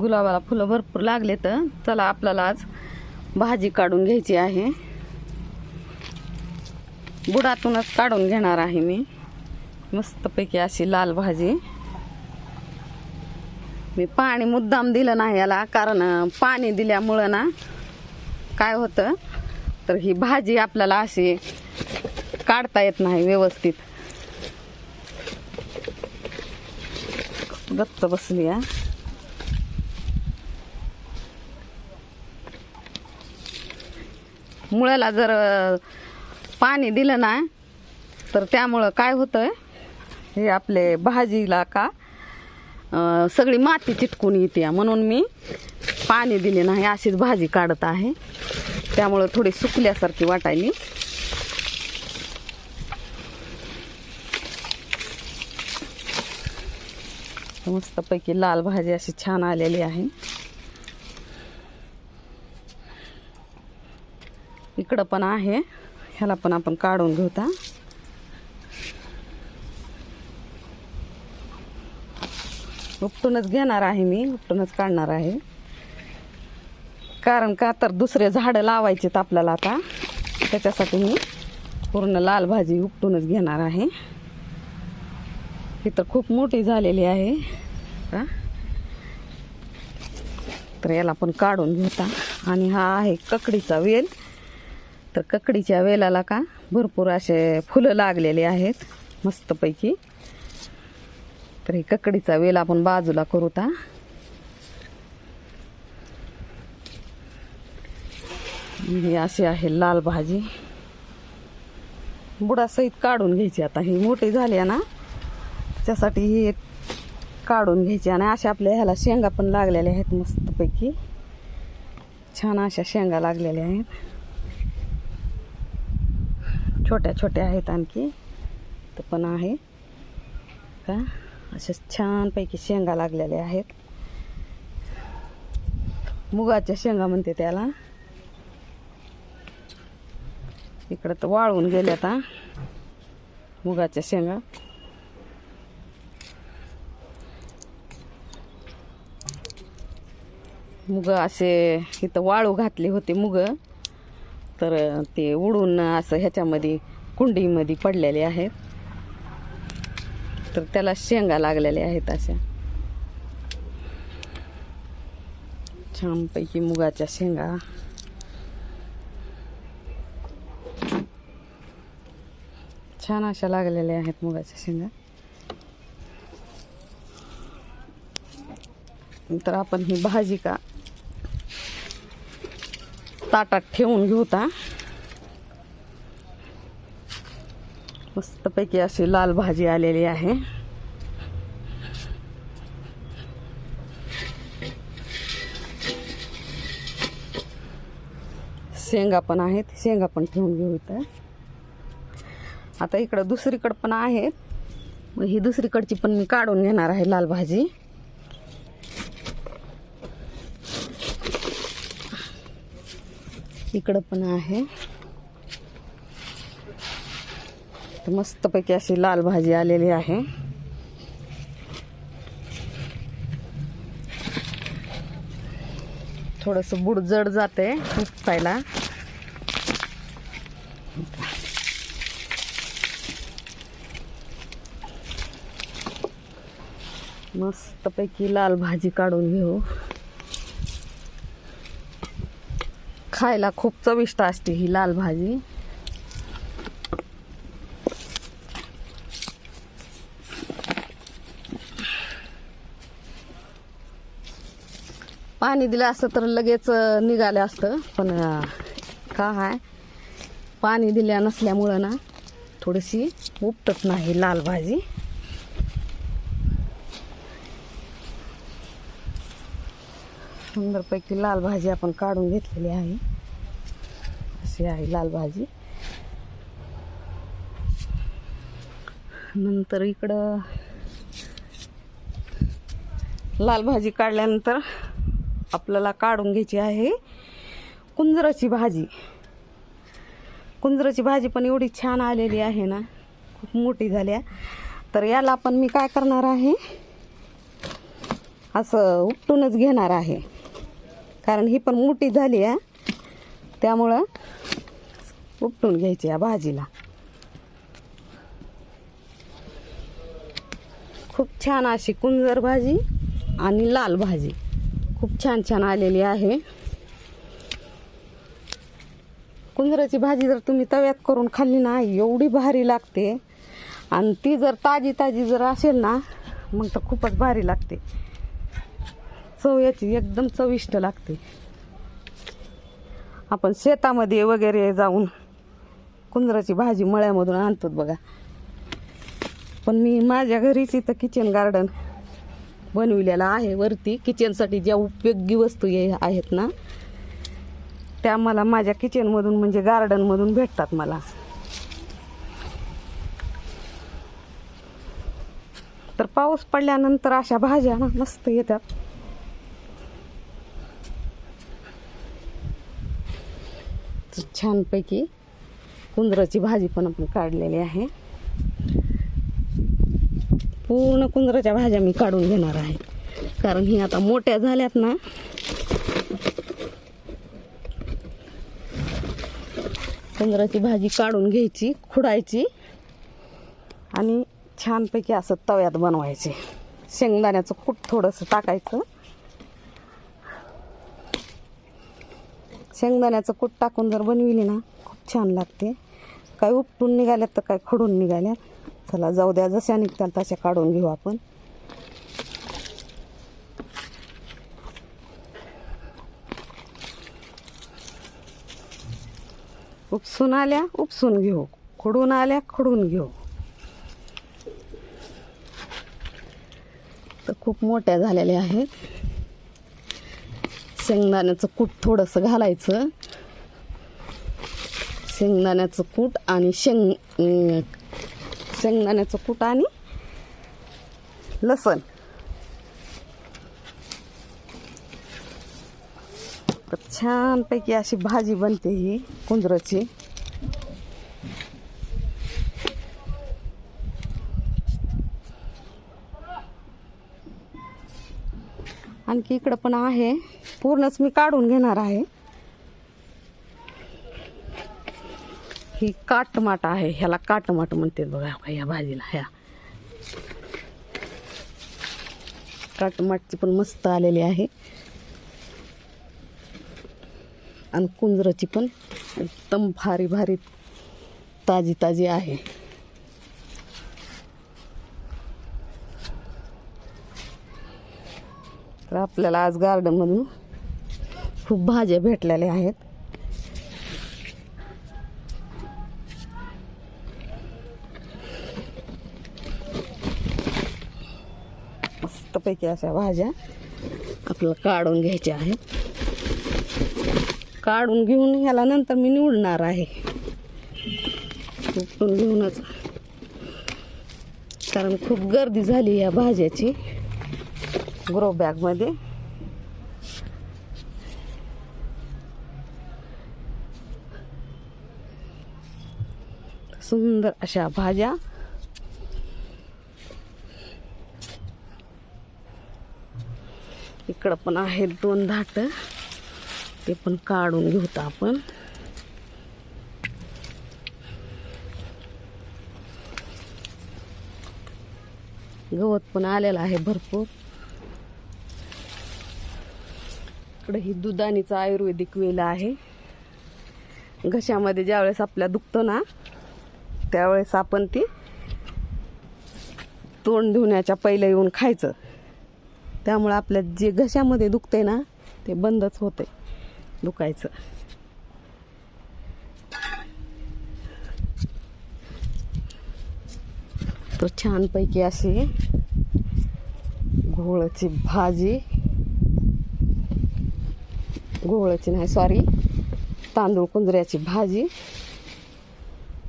गुलाबाला फुलं भरपूर लागले तर चला आपल्याला आज भाजी काढून घ्यायची आहे. बुडातूनच काढून घेणार आहे मी. मस्तपैकी अशी लाल भाजी. मी पाणी मुद्दाम दिलं नाही याला कारण पाणी दिल्यामुळं ना काय होतं? तर ही भाजी आपल्याला अशी काढता येत नाही व्यवस्थित. गच्च बसली आहे मुळ्याला जर पाणी दिलं ना तर त्यामुळं काय होतं हे आपले भाजीला का सगळी माती चिटकून येते. म्हणून मी पाणी दिले नाही अशीच भाजी काढत आहे. त्यामुळं थोडी सुकल्यासारखी वाटायली मस्तपैकी लाल भाजी अशी छान आलेली आहे. इकडं पण आहे. ह्याला पण आपण काढून घेऊता. उपटूनच घेणार आहे मी उपटूनच काढणार आहे. कारण का तर दुसरे झाडं लावायचेत आपल्याला आता. त्याच्यासाठी मी पूर्ण लाल भाजी उपटूनच घेणार आहे. ही तर खूप मोठी झालेली आहे. का तर याला पण काढून घेता आणि हा आहे ककडीचा वेल. तर ककडीच्या वेलाला का भरपूर असे फुलं लागलेले आहेत मस्तपैकी. तर हे ककडीचा वेल आपण बाजूला करूता ही अशी आहे लाल भाजी. बुडासहित काढून घ्यायची आता. ही मोठी झाली आहे ना त्याच्यासाठी ही एक काढून घ्यायची आणि अशा आपल्या ह्याला शेंगा पण लागलेल्या आहेत मस्तपैकी. छान अशा शेंगा लागलेल्या आहेत. छोट्या छोट्या आहेत आणखी. तर पण आहे. का? अशा छानपैकी शेंगा लागलेल्या आहेत. मुगाच्या शेंगा म्हणते त्याला. इकडं तर वाळून गेल्या आता. मुगाच्या शेंगा. मुग असे इथं वाळू घातली होती मुग. तर ते उडून असं ह्याच्यामध्ये कुंडीमध्ये पडलेले आहेत. तर त्याला शेंगा लागलेल्या आहेत अशा. छानपैकी मुगाच्या शेंगा. छान अशा लागलेल्या आहेत मुगाच्या शेंगा. तर आपण ही भाजी का ताटात ठेवून घेऊता मस्तपैकी अशी लाल भाजी आलेली आहे. शेंगा पण आहेत. शेंगा पण ठेवून घेऊ इथं. आता इकडं दुसरीकडं पण आहेत. मग ही दुसरीकडची पण मी काढून घेणार आहे लाल भाजी. इकडं पण आहे. तर मस्तपैकी अशी लाल भाजी आलेली आहे. थोडंसं बुड जड जाते उपटायला मस्तपैकी लाल भाजी काढून घेऊ. खायला खूप चविष्ट असते ही लाल भाजी. पाणी दिलं असतं तर लगेच निघालं असतं पण का आहे पाणी दिल्या नसल्यामुळं ना थोडीशी उपटत नाही लाल भाजी. सुंदरपैकी लाल भाजी आपण काढून घेतलेली आहे. अशी आहे लाल भाजी. नंतर इकडं लाल भाजी काढल्यानंतर आपल्याला काढून घ्यायची आहे कुंजराची भाजी. कुंजराची भाजी पण एवढी छान आलेली आहे ना खूप मोठी झाल्या तर याला पण मी काय करणार आहे असं उपटूनच घेणार आहे. कारण ही पण मोठी झाली आहे. त्यामुळं उपटून घ्यायची या भाजीला. खूप छान अशी कुंजर भाजी आणि लाल भाजी. खूप छान छान आलेली आहे. कुंजराची भाजी जर तुम्ही तव्यात करून खाल्ली ना एवढी भारी लागते. आणि ती जर ताजी ताजी जर असेल ना मग तर खूपच भारी लागते. चव याची एकदम चविष्ट लागते. आपण शेतामध्ये वगैरे जाऊन कुंजराची भाजी मळ्यामधून आणतो बघा. पण मी माझ्या घरीच इथं किचन गार्डन बनविलेलं आहे. वरती किचनसाठी ज्या उपयोगी वस्तू आहेत ना त्या मला माझ्या किचनमधून म्हणजे गार्डनमधून भेटतात मला. तर पाऊस पडल्यानंतर अशा भाज्या ना मस्त येतात. छानपैकी कुंदराची भाजी पण आपण काढलेली आहे. पूर्ण कुंदराच्या भाज्या मी काढून घेणार आहे. कारण ही आता मोठ्या झाल्यात ना. कुंदराची भाजी काढून घ्यायची खुडायची आणि छानपैकी असं तव्यात बनवायचे. शेंगदाण्याचं कूट थोडंसं टाकायचं. शेंगदाण्याचं कूट टाकून जर बनविली ना खूप छान लागते. काय उपटून निघाल्यात तर काय खडून निघाल्यात. चला जाऊ द्या जशा निघतात तशा काढून घेऊ आपण. उपसून आल्या उपसून घेऊ. खडून आल्या खडून घेऊ. तर खूप मोठ्या झालेल्या आहेत. शेंगदाण्याचं कूट थोडंसं घालायचं. शेंगदाण्याचं कूट आणि शेंग शेंगदाण्याचं कूट आणि लसण. छानपैकी अशी भाजी बनते ही कुंदराची. आणखी इकडं पण आहे. पूर्णच मी काढून घेणार आहे. ही काटमाट आहे ह्याला काटमाट म्हणते बघा या भाजीला ह्या. काटमाटची पण मस्त आलेली आहे. आणि कुंजराची पण एकदम भारी भारी ताजी ताजी आहे. तर आपल्याला आज गार्डनमधून खूप भाज्या भेटलेल्या आहेत. मस्तपैकी अशा भाज्या आपल्याला काढून घ्यायच्या आहेत. काढून घेऊन ह्याला नंतर मी निवडणार आहे. उपटून घेऊनच. कारण खूप गर्दी झाली या भाज्याची. ग्रो बॅगमध्ये सुंदर अशा भाज्या. इकडं पण आहेत दोन धाट. ते पण काढून घेऊत आपण. गवत पण आलेलं आहे भरपूर. इकडे ही दुधानीचा आयुर्वेदिक वेल आहे. घशामध्ये ज्यावेळेस आपल्या दुखतं ना त्यावेळेस आपण ती तोंड धुण्याच्या पहिले येऊन खायचं. त्यामुळे आपल्या जे घशामध्ये दुखते ना ते बंदच होते दुखायचं. तर छानपैकी अशी घोळाची भाजी घोळाची नाही सॉरी तांदूळ कुंजऱ्याची भाजी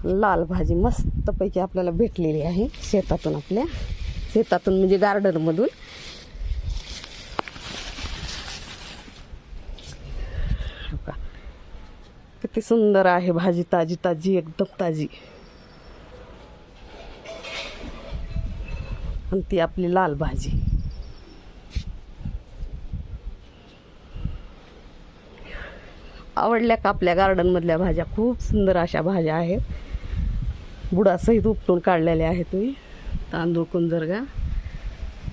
लाल भाजी मस्तपैकी आपल्याला भेटलेली आहे शेतातून आपल्या. शेतातून म्हणजे गार्डनमधून किती सुंदर आहे भाजी ताजी ताजी एकदम ताजी. आणि ती आपली लाल भाजी. आवडल्या का आपल्या गार्डनमधल्या भाज्या? खूप सुंदर अशा भाज्या आहेत. बुडासहित उपटून काढलेले आहेत मी. तांदूळ कुंजरगा.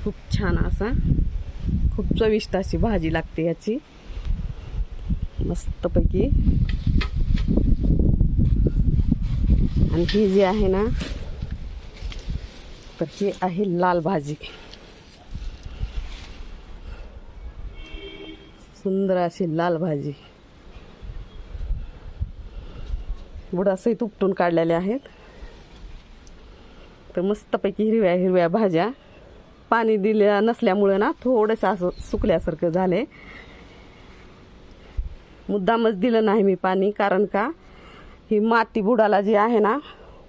खूप छान असा. खूप चविष्ट अशी भाजी लागते याची. मस्तपैकी. आणि ही जी आहे ना तर ही आहे लाल भाजी. सुंदर अशी लाल भाजी. बुडासहित उपटून काढलेले आहेत. तर मस्तपैकी हिरव्या हिरव्या भाज्या. पाणी दिल्या नसल्यामुळं ना थोडंसं असं सुकल्यासारखं झाले मुद्दामच दिलं नाही मी पाणी कारण का? ही माती बुडाला जी आहे ना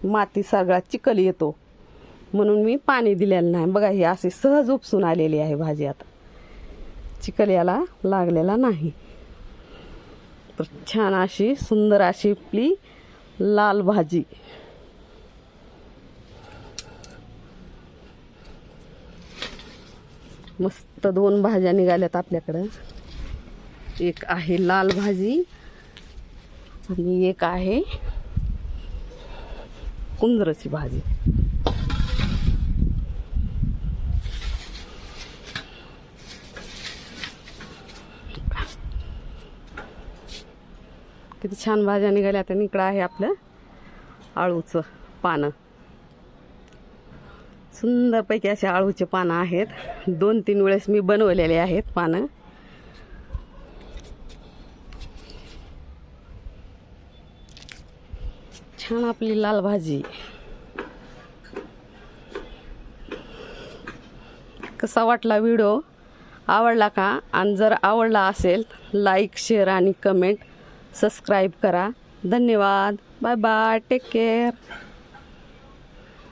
माती सगळा चिखल येतो. म्हणून मी पाणी दिलेलं नाही. बघा ही अशी सहज उपसून आलेली आहे भाजी आता. चिखल याला लागलेला नाही. तर छान अशी सुंदर अशी आपली लाल भाजी. मस्त दोन भाज्या निघाल्यात आपल्याकडं. एक आहे लाल भाजी आणि एक आहे कुंदरची भाजी. किती छान भाज्या निघाल्या तर इकडं आहे आपलं आळूचं पानं. सुंदरपैकी असे आळूचे पानं आहेत. दोन तीन वेळेस मी बनवलेले आहेत पानं. छान आपली लाल भाजी. कसा वाटला व्हिडिओ? आवडला का? आणि जर आवडला असेल लाईक शेअर आणि कमेंट सबस्क्राईब करा. धन्यवाद. Bye bye take care